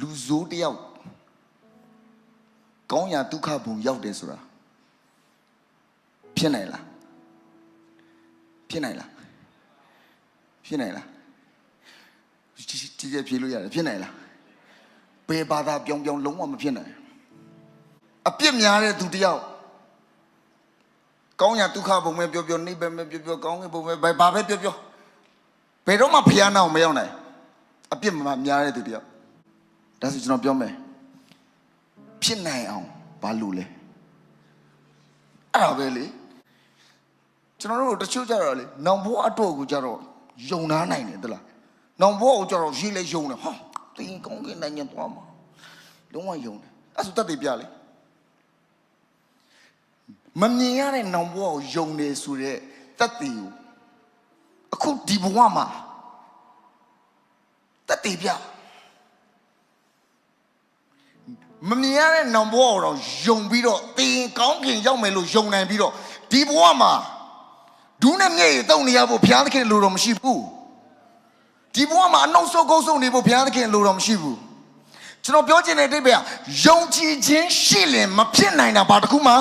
လူဆိုးတစ်ယောက်ကောင်းရာဒုက္ခဘုံရောက်တယ်ဆိုတာဖြစ်နိုင်လားဖြစ်နိုင်လားဖြစ်နိုင်လားကြည့်ကြည့်ကြည့်ဖြေလို့ရတယ်ဖြစ်နိုင်လားဘယ်ဘာသာပြောင်းပြောင်းလုံးဝမဖြစ်နိုင်အပြစ်များတဲ့သူတစ်ယောက်ကောင်းရာဒုက္ခဘုံပဲပြောပြောနိဗ္ဗာန်ပဲပြောပြောကောင်းကင်ဘုံပဲဘာပဲပြောပြောဘယ်တော့မှဖျားနာအောင်မရောက်နိုင်အပြစ်မများတဲ့သူတစ်ယောက် ဒါဆိုကျွန်တော်ပြောမယ်ဖြစ်နိုင်အောင်ဘာလို့လဲအဲ့ဒါပဲလေကျွန်တော်တို့တချို့ကြတော့လေနောင်ဘိုးအတော့ကိုကြတော့ယုံနာနိုင်တယ်တလားနောင်ဘိုးကိုကြတော့ရေးလဲယုံတယ်ဟာတင်းကောင်းကင်နိုင်ငံသွားမှာလုံးဝယုံတယ်အဲ့ဆိုတတ်တယ်ပြလေမမြင်ရတဲ့နောင်ဘိုးကိုယုံနေဆိုတဲ့တတ်တယ်ကိုအခုဒီဘဝမှာတတ်တယ်ပြ မမြင်ရတဲ့နောင်ဘဝကိုတော့ယုံပြီးတော့တင်ကောင်းကင်ရောက်မယ်လို့ယုံနိုင်ပြီးတော့ဒီဘဝမှာဒူးနဲ့မျက်ရည်တုံနေရဖို့ဘုရားသခင်လိုတော့မရှိဘူးဒီဘဝမှာအနှုတ်ဆုပ်ကုန်းဆုပ်နေဖို့ဘုရားသခင်လိုတော့မရှိဘူးကျွန်တော်ပြောချင်တဲ့အတိတ်ပဲယုံကြည်ခြင်းရှိရင်မဖြစ်နိုင်တာဘာတစ်ခုမှ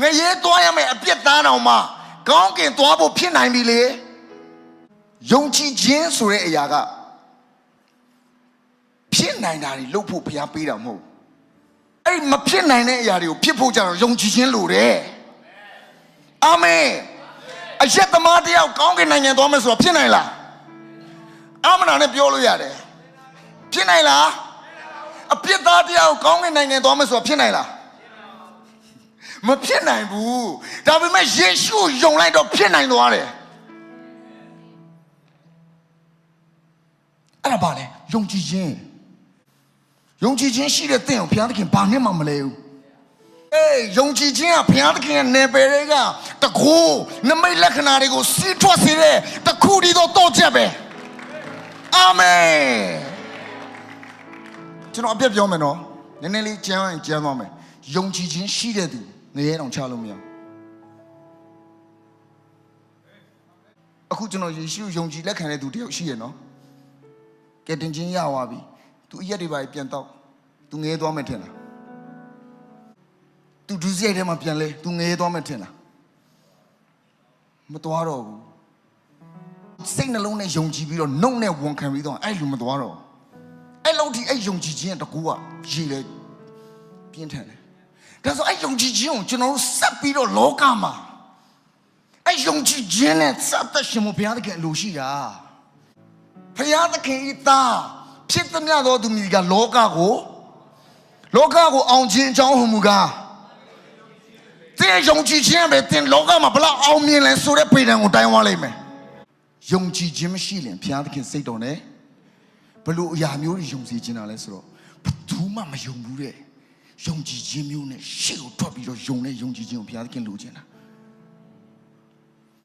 ငရဲသွားရမယ်အပြစ်သားတော်မှာကောင်းကင်သွားဖို့ဖြစ်နိုင်ပြီလေယုံကြည်ခြင်းဆိုတဲ့အရာက ဖြစ်နိုင်တာတွေလုပ်ဖို့ဘုရားပေးတာမဟုတ်ဘူးအဲ့ဒီမဖြစ်နိုင်တဲ့အရာတွေကိုဖြစ်ဖို့ကြတော့ယုံကြည်ခြင်းလိုတယ်အာမင်အရက်သမားတယောက်ကောင်းကင်နိုင်ငံသွားမယ်ဆိုတော့ဖြစ်နိုင်လားအာမနာနဲ့ပြောလို့ရတယ်ဖြစ်နိုင်လားအပြစ်သားတယောက်ကောင်းကင်နိုင်ငံသွားမယ်ဆိုတော့ဖြစ်နိုင်လားမဖြစ်နိုင်ဘူးဒါပေမဲ့ယေရှုယုံလိုက်တော့ဖြစ်နိုင်သွားတယ်အဲ့ဒါပါလေယုံကြည်ခြင်း ယုံကြည်ခြင်းရှိတဲ့သင်ကိုဘုရားသခင်ဘာနဲ့မှမလဲဘူးအေးယုံကြည်ခြင်းကဘုရားသခင်ရဲ့နေပယ်တွေကတကူနမိတ်လက္ခဏာတွေကိုစီးထွက်စေတဲ့တခုတည်းသောတော့ချက်ပဲအာမင်ကျွန်တော်အပြတ်ပြောမယ်နော်နည်းနည်းလေးကြမ်းရင်ကြမ်းသွားမယ်ယုံကြည်ခြင်းရှိတဲ့သူငရဲတောင်ချလို့မရဘူးအခုကျွန်တော်ယေရှုယုံကြည်လက်ခံတဲ့သူတယောက်ရှိရနော်ကဲတင်ချင်းရသွားပြီ။ သူအရက်တွေပါပြန်တော့သူငဲသွားမယ်ထင်လားသူဒုစရိုက်ထဲမှာပြန်လဲသူငဲသွားမယ်ထင်လားမသွားတော့ဘူးစိတ်နှလုံးနဲ့ယုံကြည်ပြီးတော့နှုတ်နဲ့ဝန်ခံပြီးတော့အဲ့လူမသွားတော့အဲ့လောက်ထိအဲ့ယုံကြည်ခြင်းတကူကရေလေပြင်းထန်တယ်ဒါဆိုအဲ့ယုံကြည်ခြင်းကိုကျွန်တော်တို့ဆက်ပြီးတော့လောကမှာအဲ့ယုံကြည်ခြင်းနဲ့စသရှင်မဘုရားသခင်အလိုရှိတာဘုရားသခင်ဤသား ဖြစ်သမျှသောသူမြည်ကလောကကိုလောကကိုအောင်ခြင်းအကြောင်းဟူမူကားတဲ့ယုံကြည်ခြင်းပဲတင်လောကမှာဘလောက်အောင်မြင်လဲဆိုတဲ့ပေတံကိုတိုင်းသွားလိုက်မယ်ယုံကြည်ခြင်းမရှိရင်ဖျားသခင်စိတ်တော်နဲ့ဘလို့အရာမျိုးတွေယုံစီခြင်းတာလဲဆိုတော့ဘယ်သူမှမယုံဘူးတဲ့ယုံကြည်ခြင်းမျိုးနဲ့ရှေ့ကိုထွက်ပြီးတော့ယုံတဲ့ယုံကြည်ခြင်းကိုဖျားသခင်လိုချင်တာ